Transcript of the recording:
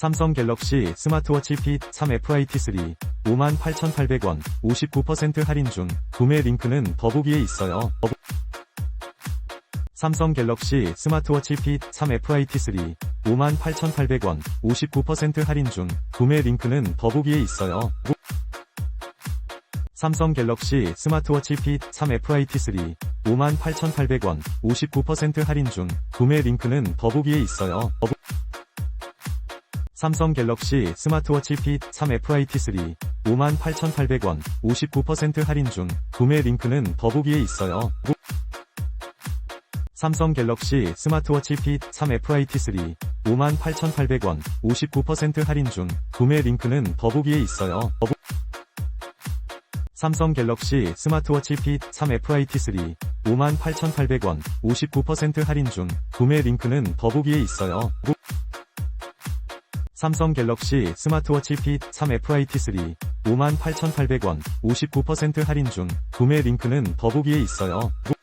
삼성 갤럭시 스마트워치 P3 FIT3 58,800원 59% 할인 중 구매 링크는 더보기에 있어요. 삼성 갤럭시 스마트워치 P3 FIT3 58,800원 59% 할인 중 구매 링크는 더보기에 있어요. 구- 삼성 갤럭시 스마트워치 P3 FIT3 58,800원 59% 할인 중 구매 링크는 더보기에 있어요. 더보- 삼성 갤럭시 스마트워치 P3 FIT3 58,800원 59% 할인 중 구매 링크는 더보기에 있어요. 구- 삼성 갤럭시 스마트워치 P3 FIT3 58,800원 59% 할인 중 구매 링크는 더보기에 있어요. 삼성 갤럭시 스마트워치 P3 FIT3 58,800원 59% 할인 중 구매 링크는 더보기에 있어요. 구- 삼성 갤럭시 스마트워치 P3 FIT3 58,800원 59% 할인 중 구매 링크는 더보기에 있어요. 구-